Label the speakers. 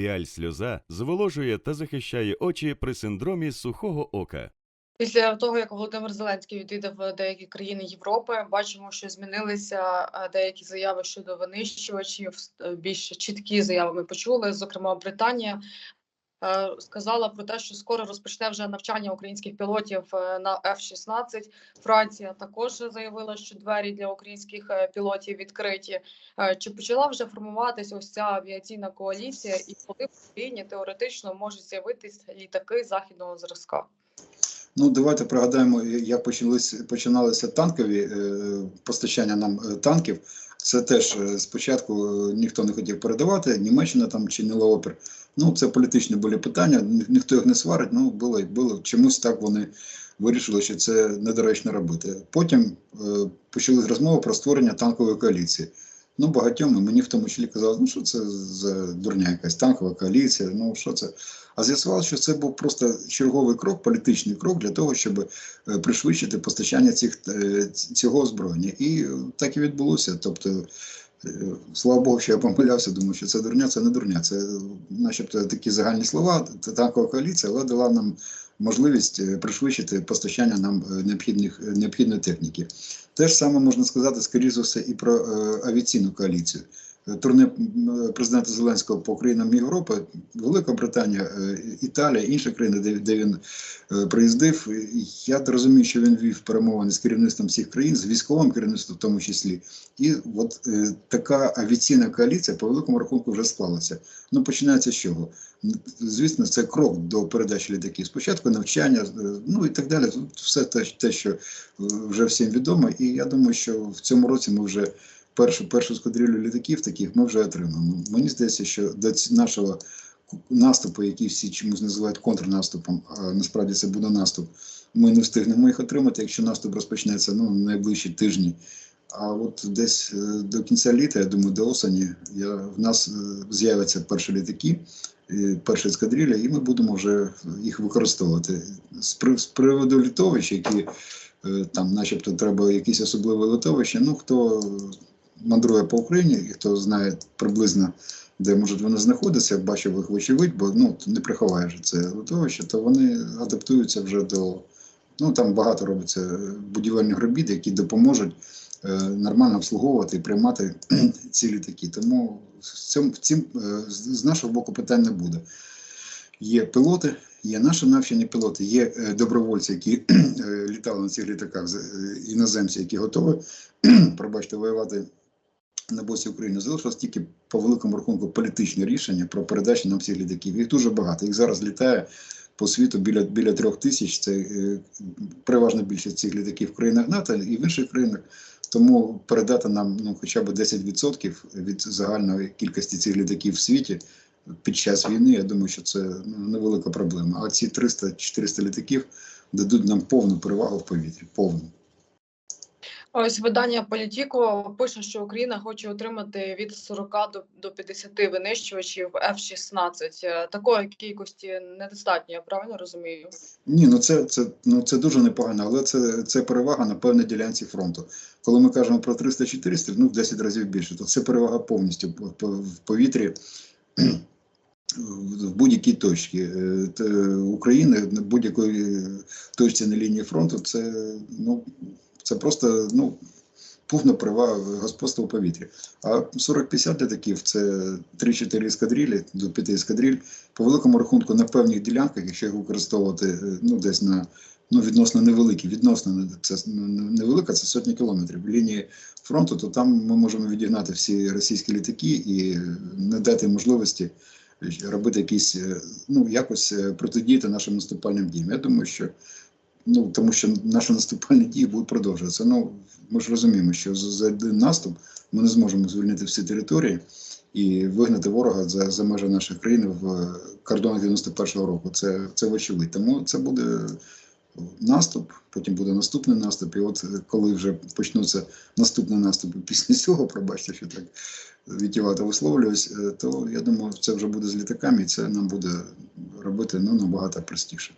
Speaker 1: Піаль сльоза зволожує та захищає очі при синдромі сухого ока.
Speaker 2: Після того, як Володимир Зеленський відвідав деякі країни Європи, бачимо, що змінилися е, деякі заяви щодо винищувачів. е, Більш чіткі заяви ми почули. Зокрема, Британія е, сказала про те, що скоро розпочне вже навчання українських пілотів е, на F-16. Франція також заявила, що двері для українських е, пілотів відкриті. Е, Чи почала вже формуватися ось ця авіаційна коаліція, і коли в Україні теоретично можуть з'явитися літаки західного зразка?
Speaker 3: Ну, давайте пригадаємо, як почалися танкові е, постачання нам е, танків. Це теж е, спочатку е, ніхто не хотів передавати, Німеччина там чинила опір. Ну, це політичні були питання, ні- ніхто їх не сварить. Ну, було, було чомусь так вони вирішили, що це недоречно робити. Потім е, почали розмови про створення танкової коаліції. Ну, багатьом, мені в тому числі казали, ну що це за дурня якась танкова коаліція, ну що це. А з'ясувалося, що це був просто черговий крок, політичний крок для того, щоб е, пришвидшити постачання цих, е, цього озброєння. І так і відбулося. Тобто, е, слава Богу, що я помилявся, думаю, що це дурня, це не дурня. Це начебто такі загальні слова, танкова коаліція, але дала нам можливість е, пришвидшити постачання нам е, необхідних, е, необхідної техніки. Те ж саме можна сказати, скоріш за все, і про авіаційну коаліцію. Турне президента Зеленського по країнам Європи, Велика Британія, Італія, інші країни, де, він приїздив. Я розумію, що він вів перемовини з керівництвом всіх країн, з військовим керівництвом в тому числі. І от така авіаційна коаліція по великому рахунку вже склалася. Ну починається з чого? Звісно, це крок до передачі літаків. Спочатку навчання, ну і так далі. Тут все те, те, що е, вже всім відомо. І я думаю, що в цьому році ми вже першу першу скадрилю літаків таких ми вже отримаємо. Мені здається, що до нашого наступу, який всі чомусь називають контрнаступом, а насправді це буде наступ. Ми не встигнемо їх отримати, якщо наступ розпочнеться ну, найближчі тижні. А от десь е, до кінця літа, я думаю, до осені я, в нас е, з'являться перші літаки, е, перші ескадрилля, і ми будемо вже їх використовувати. З, при- з приводу літовищ, які е, там, начебто, треба якісь особливі литовища. Ну, хто мандрує по Україні і хто знає приблизно, де можуть вони знаходитися, бачив їх вочевидь, бо ну, не приховаєш це литовище, то вони адаптуються вже до. Ну, там багато робиться будівельних робіт, які допоможуть е, нормально обслуговувати і приймати ці літаки. Тому з цим, цим, е, з нашого боку питань не буде. Є пілоти, є наші навчені пілоти, є е, добровольці, які е, літали на цих літаках, е, іноземці, які готові, пробачте, воювати на боці України. Залишилось тільки по великому рахунку політичне рішення про передачу нам всіх літаків. Їх дуже багато. Їх зараз літає по світу біля, біля трьох тисяч. Це е, переважна більшість цих літаків в країнах НАТО і в інших країнах. Тому передати нам ну, хоча б 10% від загальної кількості цих літаків в світі під час війни, я думаю, що це ну, невелика проблема. А ці 300-400 літаків дадуть нам повну перевагу в повітрі. Повну.
Speaker 2: Ось видання Політіко пише, що Україна хоче отримати від 40 до, до 50 винищувачів F-16. Е, Такої кількості недостатньо, я правильно розумію?
Speaker 3: Ні, ну це, це, ну це дуже непогано, але це, це перевага на певній ділянці фронту. Коли ми кажемо про 300-400, ну в 10 разів більше, то це перевага повністю по- по- в повітрі в будь-якій точці е, України, на будь-якої точці на лінії фронту, це, ну, це просто ну, повна перевага господства у повітрі. А 40-50 літаків це 3-4 ескадрилі, до 5 ескадриль. По великому рахунку на певних ділянках, якщо їх використовувати е, ну, десь на ну, відносно невеликі, відносно це не- невелика, це сотні кілометрів лінії фронту, то там ми можемо відігнати всі російські літаки і не дати можливості робити якісь, е, ну, якось е, протидіяти нашим наступальним діям. Я думаю, що ну, тому що наші наступальні дії будуть продовжуватися. Ну, ми ж розуміємо, що за один наступ ми не зможемо звільнити всі території і вигнати ворога за, за межі нашої країни в е, кордонах 91-го року. Це, це вочевидь. Тому це буде наступ, потім буде наступний наступ. І от е, коли вже почнуться наступні наступи після цього, пробачте, що так відтівато висловлююсь, е, то я думаю, це вже буде з літаками, і це нам буде робити ну, набагато простіше.